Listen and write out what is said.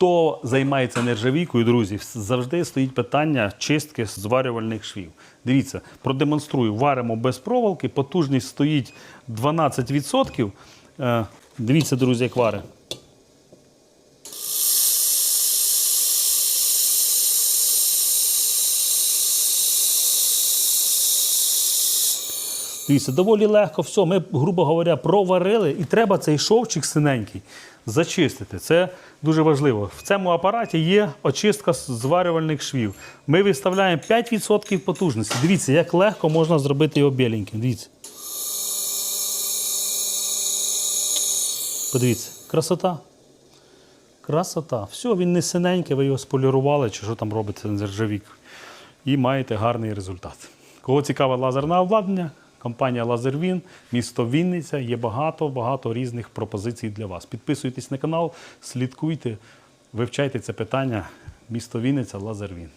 Хто займається нержавійкою, друзі, завжди стоїть питання чистки зварювальних швів. Дивіться, продемонструю, варимо без проволоки, потужність стоїть 12%. Е, Дивіться, друзі, як варить. Дивіться, доволі легко, все. Ми, грубо говоря, проварили, і треба цей шовчик синенький зачистити. Це дуже важливо. В цьому апараті є очистка зварювальних швів. Ми виставляємо 5% потужності. Дивіться, як легко можна зробити його біленьким. Дивіться. Подивіться, красота. Красота. Все, він не синенький, ви його сполірували, чи що там робите з нержавійкою. І маєте гарний результат. Кого цікаве лазерне обладнання, компанія Лазервін, місто Вінниця. Є багато, багато різних пропозицій для вас. Підписуйтесь на канал, слідкуйте, вивчайте це питання. Місто Вінниця, Лазервін.